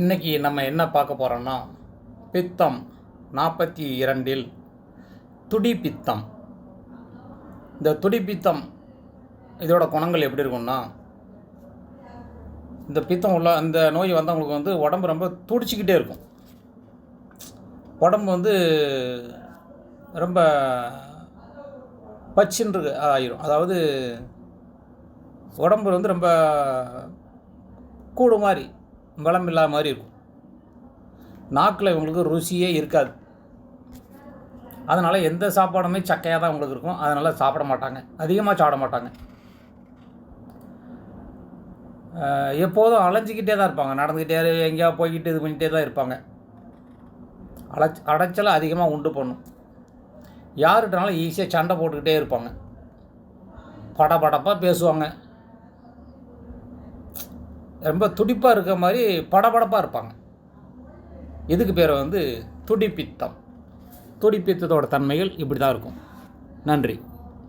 இன்னைக்கு நம்ம என்ன பார்க்க போகிறோம்னா பித்தம் நாற்பத்தி இரண்டில் துடி பித்தம். இந்த துடி பித்தம் இதோட குணங்கள் எப்படி இருக்கும்னா இந்த பித்தம் உள்ள இந்த நோய் வந்தவங்களுக்கு வந்து உடம்பு ரொம்ப துடிச்சிக்கிட்டே இருக்கும். உடம்பு வந்து ரொம்ப பச்சின்று ஆயிரும். அதாவது உடம்பு வந்து ரொம்ப கூடு மாதிரி பலம் இல்லாத மாதிரி இருக்கும். நாக்கில் இவங்களுக்கு ருசியே இருக்காது. அதனால் எந்த சாப்பாடுமே சக்கையாக தான் உங்களுக்கு இருக்கும். அதனால் சாப்பிட மாட்டாங்க. அதிகமாக சாப்பிட மாட்டாங்க. எப்போதும் அலைஞ்சிக்கிட்டே தான் இருப்பாங்க. நடந்துக்கிட்டே எங்கேயா போய்கிட்டு இது பண்ணிகிட்டே தான் இருப்பாங்க. அலைச் அடைச்சலை அதிகமாக உண்டு பண்ணும். யார்கிட்டனாலும் ஈஸியாக சண்டை போட்டுக்கிட்டே இருப்பாங்க. படபடப்பாக பேசுவாங்க. ரொம்ப துடிப்பாக இருக்க மாதிரி படபடப்பாக இருப்பாங்க. இதுக்கு பேர் வந்து துடிப்பித்தம். துடிப்பித்தத்தோட தன்மைகள் இப்படி தான் இருக்கும். நன்றி.